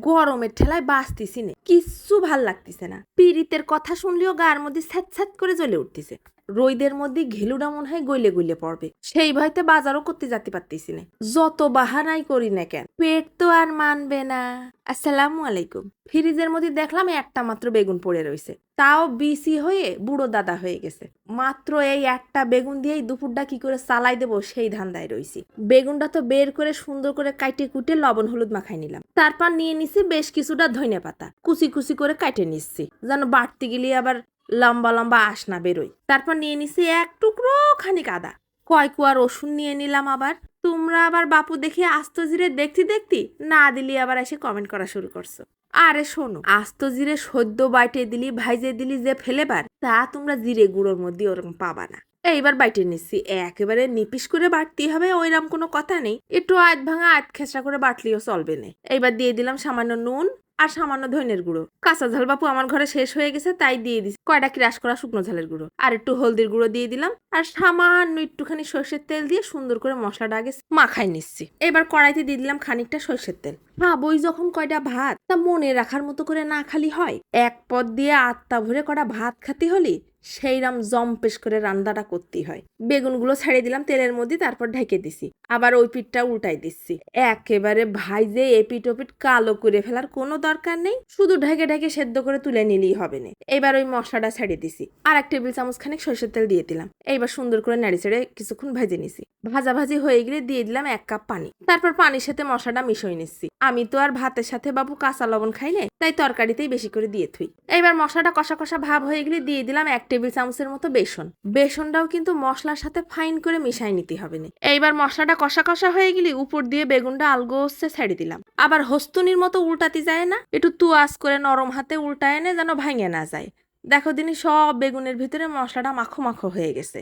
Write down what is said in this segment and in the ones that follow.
গরমের ঠেলায় বাঁচতেছি নে। কিচ্ছু ভালো লাগতেছে না। পীড়িতের কথা শুনলেও গার মধ্যে স্যাঁত স্যাঁত করে জ্বলে উঠতিছে। রোদের মধ্যে ঘেলুটা মনে হয় গইলে গইলে পড়বে। সেই ভয়তে বাজারও করতে যেতে পারতেছি না। যত বাহানাই করি না কেন, পেট তো আর মানবে না। আসসালামু আলাইকুম। ফ্রিজের মধ্যে দেখলাম একটা মাত্র বেগুন পড়ে রয়েছে তাও বিসি হয়ে বুড়ো দাদা হয়ে গেছে। মাত্র এই একটা বেগুন দিয়েই দুপুরটা কি করে চালাই দেবো সেই ধান্দায় রইছি। বেগুনটা তো বের করে সুন্দর করে কাইটে কুটে লবণ হলুদ মাখাই নিলাম। তারপর নিয়ে নিছি বেশ কিছুটা ধনে পাতা কুচি কুচি করে কাটে নিচ্ছি। যেন বাড়তে গেলে আবার লম্বা লম্বা আশ না বেরোয়। তারপর নিয়ে নিছি এক টুকরো খানিক আদা। কয় কুয়া রসুন নিয়ে নিলাম আবার। তোমরা আবার বাপু দেখে আস্ত জিরে দেখতে দেখতে না দিলি আবার এসে কমেন্ট করা শুরু করছ। আরে শোনো, আস্ত জিরে সদ্য বাইটে দিলি, ভাইজে দিলি যে ফেলেবার, তা তোমরা জিরে গুঁড়োর মধ্যে ওরকম পাবা না। এইবার বাইটে নিচ্ছি একেবারে নিপিস করে বাটতে হবে, ওইরকম কোনো কথা নেই। একটু আধ ভাঙা আধ খেসা করে বাটলিও চলবে না। এইবার দিয়ে দিলাম সামান্য নুন আর সামান্য ধনের গুঁড়ো। কাঁচা ঝাল বাপু আমার ঘরে শেষ হয়ে গেছে, তাই দিয়ে দিছি। কয়টা ক্রাশ করা শুকনো ঝালের গুঁড়ো? আর একটু হলদির গুঁড়ো দিয়ে দিলাম। আর সামান্য একটুখানি সর্ষের তেল দিয়ে সুন্দর করে মশলাটা আগে মাখাই নিচ্ছি। এবার কড়াইতে দিয়ে দিলাম খানিকটা সর্ষের তেল। হ্যাঁ বই যখন কয়টা ভাত, তা মনে রাখার মতো করে না খালি হয়? এক পদ দিয়ে আত্মা ভরে কটা ভাত খাতে হলে, সেইরাম জম্পেশ করে রান্নাটা করতেই হয়। বেগুনগুলো ছেড়ে দিলাম তেলের মধ্যে, তারপর ঢেকে দিছি। আবার ওই পিঠটা উল্টাই দিচ্ছি। একেবারে ভাইজে এপিট ওপিট কালো করে ফেলার কোনো দরকার নেই, শুধু ঢেকে ঢেকে সেদ্ধ করে তুলে নিলেই হবে না। এবার ওই মশলাটা ছেড়ে দিছি। আর এক টেবিল চামচ খানিক সরষের তেল দিয়ে দিলাম। এইবার সুন্দর করে নাড়ি ছেড়ে কিছুক্ষণ ভেজে নিছি। ভাজা ভাজি হয়ে গেলে দিয়ে দিলাম এক কাপ পানি। তারপর পানির সাথে মশলাটা মিশিয়ে নিচ্ছি। আমি তো আর ভাতের সাথে বাবু কাঁচা লবণ খাই না, তাই তরকারিতেই বেশি করে দিয়ে থুই। এইবার মশলাটা কষা কষা ভাব হয়ে গেলে দিয়ে দিলাম এক টেবিল চামচের মতো বেসন। বেসনটাও কিন্তু মশলার সাথে ফাইন করে মিশাই নিতে হবে না। এইবার মশলাটা কষা কষা হয়ে গেলে উপর দিয়ে বেগুনটা আলগো হচ্ছে ছেড়ে দিলাম। আবার হস্তুনির মতো উল্টাতে যায় না একটু তুয়াস করে নরম হাতে উল্টায় এনে যেন ভাঙে না যায়। দেখো দিনই সব বেগুনের ভিতরে মশলাটা মাখো মাখো হয়ে গেছে।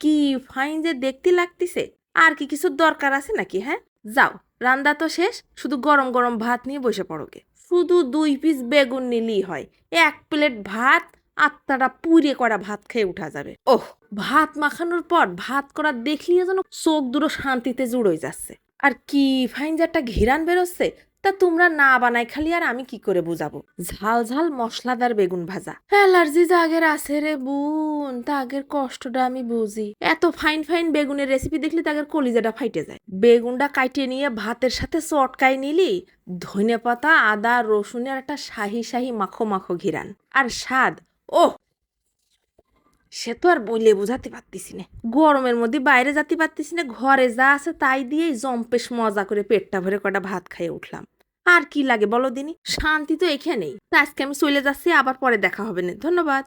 কি ফাইন যে দেখতে লাগতিছে। আর কি কিছু দরকার আছে নাকি হ্যাঁ? যাও রান্না তো শেষ, শুধু গরম গরম ভাত নিয়ে বসে পড়োকে শুধু দুই পিস বেগুন নিলেই হয়। এক প্লেট ভাত, আত্মাটা পুড়ে করা ভাত খেয়ে উঠা যাবে। ওহ, ভাত মাখানোর পর ভাত করা দেখলিয়ে যেন চোখ দুটো শান্তিতে জুড়োই যাচ্ছে। আর কি ফাইন যে একটা ঘিরান বেরোচ্ছে তা তোমরা না বানাই খালি আর আমি কি করে বুঝাবো? ঝাল ঝাল মশলাদার বেগুন ভাজা। অ্যালার্জি যা আগের আছে রে বোন, তা আগের কষ্টটা আমি বুঝি। এত ফাইন ফাইন বেগুনের রেসিপি দেখলে তাগের কলিজাটা ফাইটে যায়। বেগুনটা কাটিয়ে নিয়ে ভাতের সাথে চটকাই নিলি ধনে পাতা আদা রসুনের একটা শাহি শাহি মাখো মাখো ঘিরান। আর স্বাদ ও সে তো আর বইলে বোঝাতে পারতেছি না। গরমের মধ্যে বাইরে যেতে পারতেছি না, ঘরে যা আছে তাই দিয়েই জম্পেশ মজা করে পেটটা ভরে কটা ভাত খাইয়ে উঠলাম। আর কি লাগে বলো দিনি? শান্তি তো এখানেই। আজকে আমি চলে যাচ্ছি, আবার পরে দেখা হবে না। ধন্যবাদ।